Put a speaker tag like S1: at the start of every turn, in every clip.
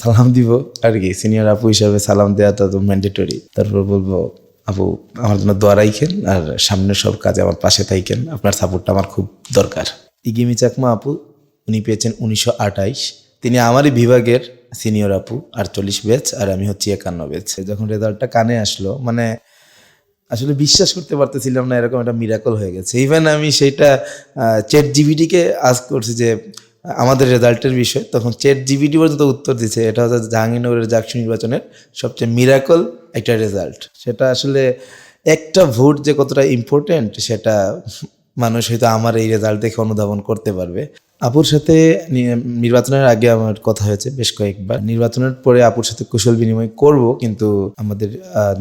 S1: সালাম দিব আর কি সিনিয়র আপু হিসাবে সালাম দেওয়া তো ম্যান্ডেটরি তারপর বলব, আপু, আমার জন্য দোয়া রাইখেন আর সামনের সব কাজে আমার পাশে থাইকেন, আপনার সাপোর্টটা আমার খুব দরকার। ইগিমি চাকমা আপু, উনি পেয়েছেন উনিশশো আঠাইশ। তিনি আমারই বিভাগের সিনিয়র আপু, আটচল্লিশ ব্যাচ আর আমি হচ্ছি একান্ন ব্যাচ যখন রেজাল্টটা কানে আসলো মানে আসলে বিশ্বাস করতে পারতেছিলাম না এরকম একটা মিরাকল হয়ে গেছে। ইভেন আমি সেইটা চ্যাট জিবিটিকে আজ করছি যে আমাদের রেজাল্টের বিষয়, তখন চেট জিবিটি পর্যন্ত উত্তর দিচ্ছে এটা হচ্ছে জাহাঙ্গীরনগরের জাকসু নির্বাচনের সবচেয়ে মিরাকল একটা রেজাল্ট সেটা আসলে একটা ভোট যে কতটা ইম্পর্টেন্ট সেটা মানুষ হয়তো আমার এই রেজাল্ট দেখে অনুধাবন করতে পারবে। আপুর সাথে নির্বাচনের আগে আমার কথা হয়েছে বেশ কয়েকবার। নির্বাচনের পরে আপুর সাথে কুশল বিনিময় করব, কিন্তু আমাদের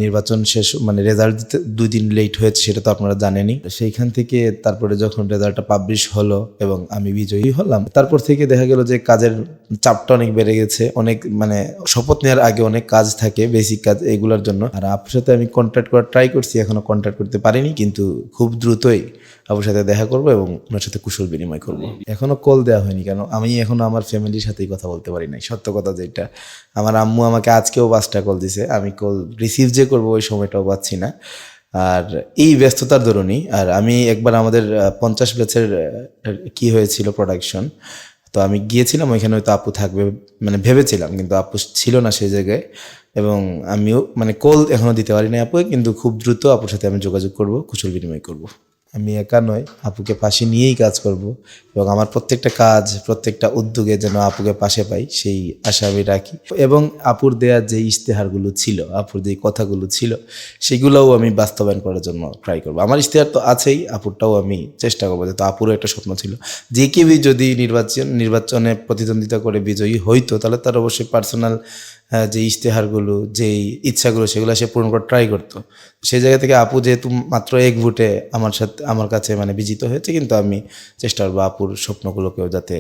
S1: নির্বাচন শেষ মানে রেজাল্ট দিতে দুই দিন লেট হয়েছে, সেটা তো আপনারা জানেনই। সেইখান থেকে তারপরে যখন রেজাল্টটা পাবলিশ হলো এবং আমি বিজয়ী হলাম, তারপর থেকে দেখা গেল যে কাজের চাপটা অনেক বেড়ে গেছে। অনেক মানে শপথ নেওয়ার আগে অনেক কাজ থাকে বেসিক কাজ এগুলোর জন্য। আর আপুর সাথে আমি কন্ট্যাক্ট করার ট্রাই করছি, এখনও কন্ট্যাক্ট করতে পারিনি, কিন্তু খুব দ্রুতই আপুর সাথে দেখা করব এবং ওনার সাথে কুশল বিনিময় করব। এখনও কল দেওয়া হয়নি কেন? আমি এখনও আমার ফ্যামিলির সাথেই কথা বলতে পারি নাই। সত্য কথা যেটা। আমার আম্মু আমাকে আজকেও পাঁচটা কল দিছে। আমি কল রিসিভ যে করব ওই সময়টাও পাচ্ছি না। আর এই ব্যস্ততার দরুনই আর আমি একবার আমাদের পঞ্চাশ ব্যাচের কি হয়েছিল প্রোডাকশন তো আমি গিয়েছিলাম, ওইখানে হয়তো আপু থাকবে মানে ভেবেছিলাম, কিন্তু আপু ছিল না সেই জায়গায়। এবং আমিও মানে কল এখনও দিতে পারি না আপু কিন্তু খুব দ্রুত আপুর সাথে আমি যোগাযোগ করব, কুশল বিনিময় করব। আমি একা নয় আপুকে পাশে নিয়েই কাজ করব এবং আমার প্রত্যেকটা কাজ, প্রত্যেকটা উদ্যোগে যেন আপুকে পাশে পাই, সেই আশা আমি রাখি। এবং আপুর দেওয়ার যে ইশতেহারগুলো ছিল, আপুর যে কথাগুলো ছিল, সেগুলোও আমি বাস্তবায়ন করার জন্য ট্রাই করব। আমার ইশতেহার তো আছেই, আপুরটাও আমি চেষ্টা করব, যেহেতু আপুরও একটা স্বপ্ন ছিল। যে কেউই যদি নির্বাচন, নির্বাচনে প্রতিদ্বন্দ্বিতা করে বিজয়ী হইতো, তাহলে তার অবশ্যই পার্সোনাল যে ইশতেহারগুলো যেই ইচ্ছাগুলো, সেগুলো সে পূরণ করার ট্রাই করতো। সেই জায়গা থেকে আপু যেহেতু মাত্র এক ভোটে আমার সাথে, আমার কাছে মানে বিজিত হয়েছে, কিন্তু আমি চেষ্টা করব আপুর স্বপ্নগুলোকেও যাতে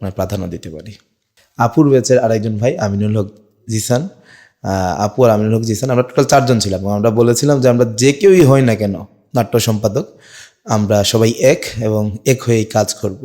S1: মানে প্রাধান্য দিতে পারি। আপুর ব্যাচের আরেকজন ভাই আমিনুল হক জিসান। আপু আর আমিনুল হক জিসান, আমরা টোটাল চারজন ছিলাম। আমরা বলেছিলাম যে আমরা যে কেউই হই না কেন, নাট্য সম্পাদক, আমরা সবাই এক এবং এক হয়েই কাজ করব।